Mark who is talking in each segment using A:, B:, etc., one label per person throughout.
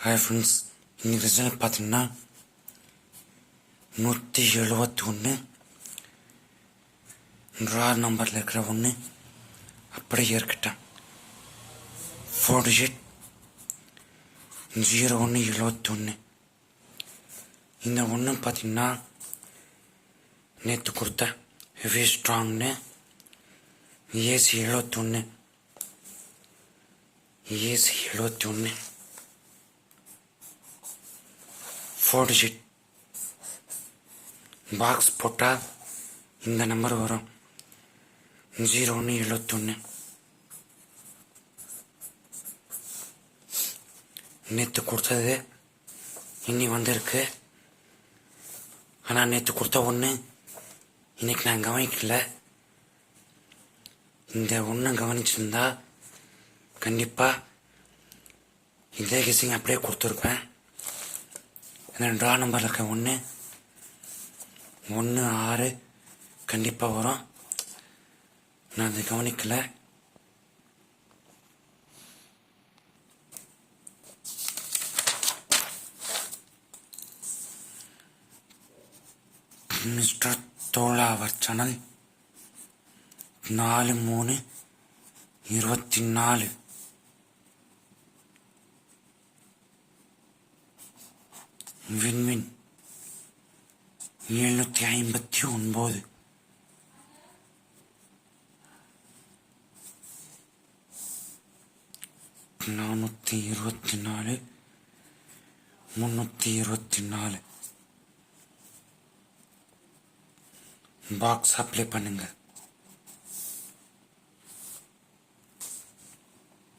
A: Hi friends இன்னைக்கு result பார்த்தீங்கன்னா நூற்றி எழுபத்தி ஒன்று ட்ரா நம்பரில் இருக்கிற ஒன்று அப்படியே இருக்கட்டேன் ஃபோர் டிஜிட் ஜீரோ ஒன்று எழுபத்தி ஒன்று இந்த ஒன்று பார்த்தீங்கன்னா நேற்று கொடுத்த ஹெவி ஸ்ட்ராங்னு ஏசி எழுபத்தொன்று ஏசி எழுபத்தி ஒன்று ஃபோர் டிஜிட் பாக்ஸ் போட்டால் இந்த நம்பர் வரும். ஜீரோ ஒன்று எழுபத்தொன்று நேற்று கொடுத்தது இன்னி வந்திருக்கு. ஆனால் நேற்று கொடுத்த ஒன்று இன்னைக்கு நான் கவனிக்கல. இந்த ஒன்று கவனிச்சிருந்தா கண்டிப்பாக இதே கிசிங் அப்படியே கொடுத்துருப்பேன். இந்த ட்ரா நம்பர் இருக்க ஒன்று ஒன்று ஆறு. கண்டிப்பாக வரும். நான் அதை கவனிக்கலை. மிஸ்டர் தோழாவர் சேனல். நாலு மூணு. இருபத்தி நாலு. விண்வின் எழுநூற்றி ஐம்பத்தி ஒன்பது. நானூற்றி இருபத்தி நாலு. முந்நூற்றி இருபத்தி நாலு. பாக்ஸ் அப்ளை பண்ணுங்க.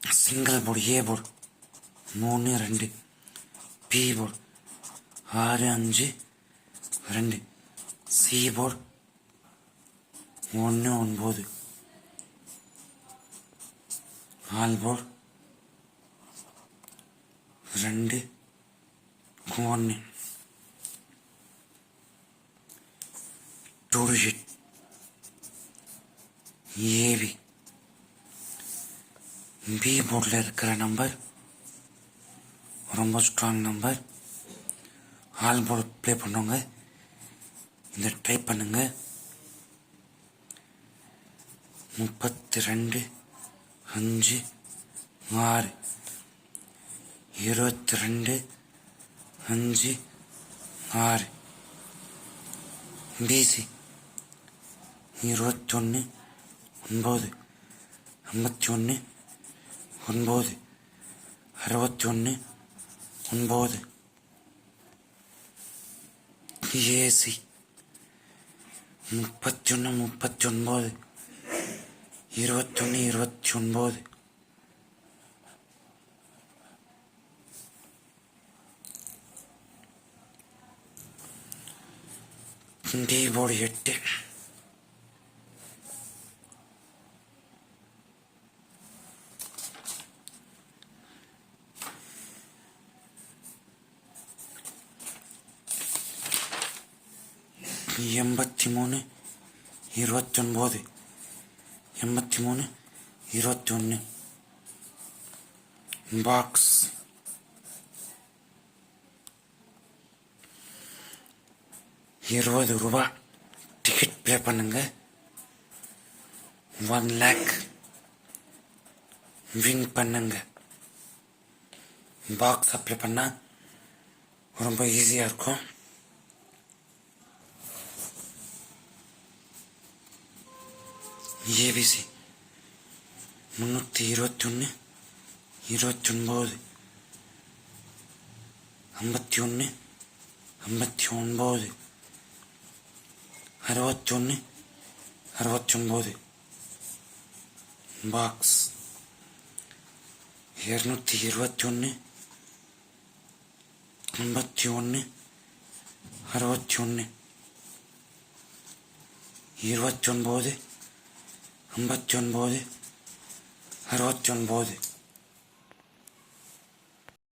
A: சிங்கிள் போர்டு ஏ போர்டு மூணு ரெண்டு பி போர்டு. ஆறு அஞ்சு ரெண்டு சிபோர்ட் ஒன்று ஒன்பது ஆல்போர்ட் ரெண்டு ஒன்று டூ டிஜிட் ஏவி பி போர்டில் இருக்கிற நம்பர் ரொம்ப ஸ்ட்ராங் நம்பர் ஆல் போல் ப்ளே பண்ணுறவங்க இந்த ட்ரை பண்ணுங்க. முப்பத்தி ரெண்டு அஞ்சு ஆறு இருபத்தி ரெண்டு அஞ்சு ஆறு பிசி இருபத்தொன்று ஒன்பது ஐம்பத்தி ஒன்று ஒன்பது அறுபத்தி ஒன்று ஒன்பது. ஏசி முப்பத்தி ஒன்று முப்பத்தி ஒன்பது இருபத்தொன்று இருபத்தி ஒன்பது டி போர்டு எட்டு. எண்பத்தி மூணு இருபத்தொன்பது. எண்பத்தி மூணு இருபத்தி ஒன்று பாக்ஸ். இருபது ரூபா. டிக்கெட் பே பண்ணுங்க. ஒன் லேக். வின் பண்ணுங்க. பாக்ஸ் அப்ளை பண்ணால் ரொம்ப ஈஸியாக இருக்கும். ஏபிசி முந்நூற்றி இருபத்தி ஒன்று இருபத்தி ஒன்பது ஐம்பத்தி ஒன்று ஐம்பத்தி ஒன்பது அறுபத்தி ஒன்று அறுபத்தி ஒன்பது பாக்ஸ். இரநூத்தி இருபத்தி ஒன்று ஐம்பத்தி ஒன்று அறுபத்தி ஒன்று இருபத்தி ஒன்பது ஐம்பத்தி ஒன்பது அறுபத்தி ஒன்பது